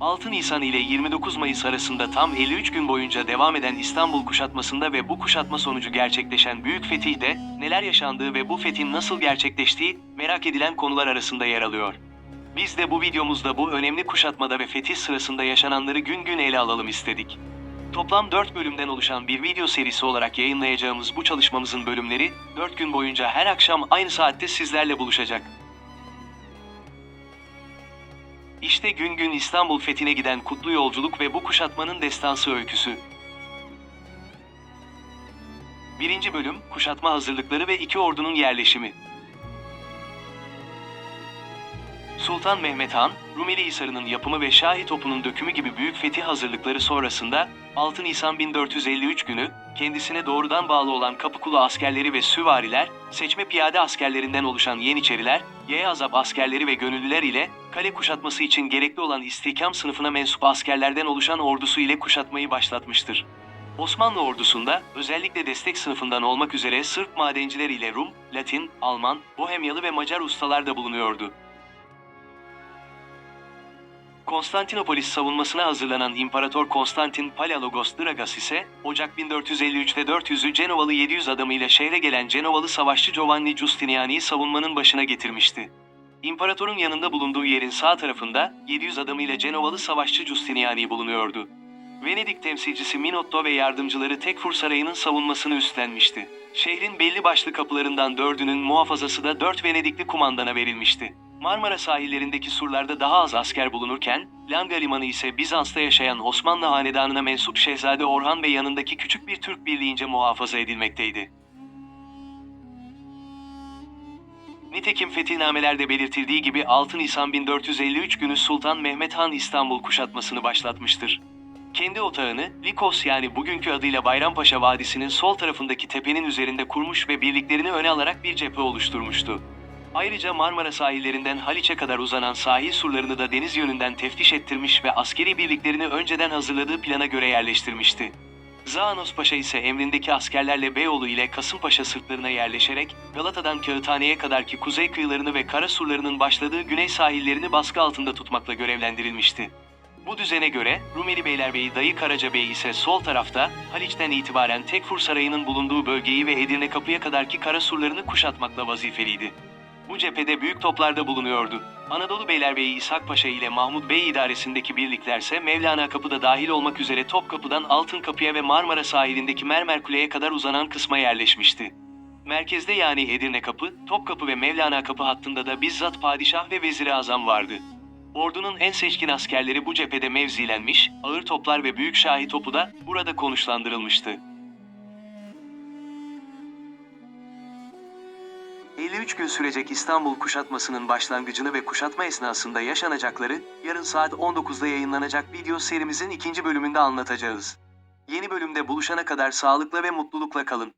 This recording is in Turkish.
6 Nisan ile 29 Mayıs arasında tam 53 gün boyunca devam eden İstanbul kuşatmasında ve bu kuşatma sonucu gerçekleşen Büyük Fetih'te neler yaşandığı ve bu fethin nasıl gerçekleştiği merak edilen konular arasında yer alıyor. Biz de bu videomuzda bu önemli kuşatmada ve fetih sırasında yaşananları gün gün ele alalım istedik. Toplam 4 bölümden oluşan bir video serisi olarak yayınlayacağımız bu çalışmamızın bölümleri 4 gün boyunca her akşam aynı saatte sizlerle buluşacak. İşte gün gün İstanbul fethine giden kutlu yolculuk ve bu kuşatmanın destansı öyküsü. Birinci bölüm, kuşatma hazırlıkları ve iki ordunun yerleşimi. Sultan Mehmet Han, Rumeli Hisarı'nın yapımı ve Şahi topunun dökümü gibi büyük fetih hazırlıkları sonrasında 6 Nisan 1453 günü kendisine doğrudan bağlı olan Kapıkulu askerleri ve süvariler, seçme piyade askerlerinden oluşan Yeniçeriler, Yeazap askerleri ve gönüllüler ile kale kuşatması için gerekli olan istihkam sınıfına mensup askerlerden oluşan ordusu ile kuşatmayı başlatmıştır. Osmanlı ordusunda özellikle destek sınıfından olmak üzere Sırp madenciler ile Rum, Latin, Alman, Bohemyalı ve Macar ustalar da bulunuyordu. Konstantinopolis savunmasına hazırlanan İmparator Konstantin Palaiologos Dragas ise Ocak 1453'te 400'ü Cenovalı 700 adamıyla şehre gelen Cenovalı savaşçı Giovanni Giustiniani'yi savunmanın başına getirmişti. İmparatorun yanında bulunduğu yerin sağ tarafında 700 adamıyla Cenovalı savaşçı Giustiniani bulunuyordu. Venedik temsilcisi Minotto ve yardımcıları Tekfur Sarayı'nın savunmasını üstlenmişti. Şehrin belli başlı kapılarından dördünün muhafazası da dört Venedikli kumandana verilmişti. Marmara sahillerindeki surlarda daha az asker bulunurken, Langa Limanı ise Bizans'ta yaşayan Osmanlı hanedanına mensup Şehzade Orhan ve yanındaki küçük bir Türk birliğince muhafaza edilmekteydi. Nitekim fetihnamelerde belirtildiği gibi 6 Nisan 1453 günü Sultan Mehmet Han İstanbul kuşatmasını başlatmıştır. Kendi otağını Likos yani bugünkü adıyla Bayrampaşa Vadisi'nin sol tarafındaki tepenin üzerinde kurmuş ve birliklerini öne alarak bir cephe oluşturmuştu. Ayrıca Marmara sahillerinden Haliç'e kadar uzanan sahil surlarını da deniz yönünden teftiş ettirmiş ve askeri birliklerini önceden hazırladığı plana göre yerleştirmişti. Zaanos Paşa ise emrindeki askerlerle Beyoğlu ile Kasımpaşa sırtlarına yerleşerek Galata'dan Kağıthane'ye kadarki kuzey kıyılarını ve kara surlarının başladığı güney sahillerini baskı altında tutmakla görevlendirilmişti. Bu düzene göre Rumeli Beylerbeyi Dayı Karacabey ise sol tarafta Haliç'ten itibaren Tekfur Sarayı'nın bulunduğu bölgeyi ve Edirne Kapı'ya kadarki kara surlarını kuşatmakla vazifeliydi. Bu cephede büyük toplarda bulunuyordu. Anadolu Beylerbeyi İshak Paşa ile Mahmut Bey idaresindeki birliklerse Mevlana Kapı'da dahil olmak üzere Topkapı'dan Altın Kapı'ya ve Marmara sahilindeki Mermer Kule'ye kadar uzanan kısma yerleşmişti. Merkezde yani Edirne Kapı, Topkapı ve Mevlana Kapı hattında da bizzat padişah ve vezir-i azam vardı. Ordunun en seçkin askerleri bu cephede mevzilenmiş, ağır toplar ve büyük şahi topu da burada konuşlandırılmıştı. 53 gün sürecek İstanbul kuşatmasının başlangıcını ve kuşatma esnasında yaşanacakları yarın saat 19'da yayınlanacak video serimizin ikinci bölümünde anlatacağız. Yeni bölümde buluşana kadar sağlıkla ve mutlulukla kalın.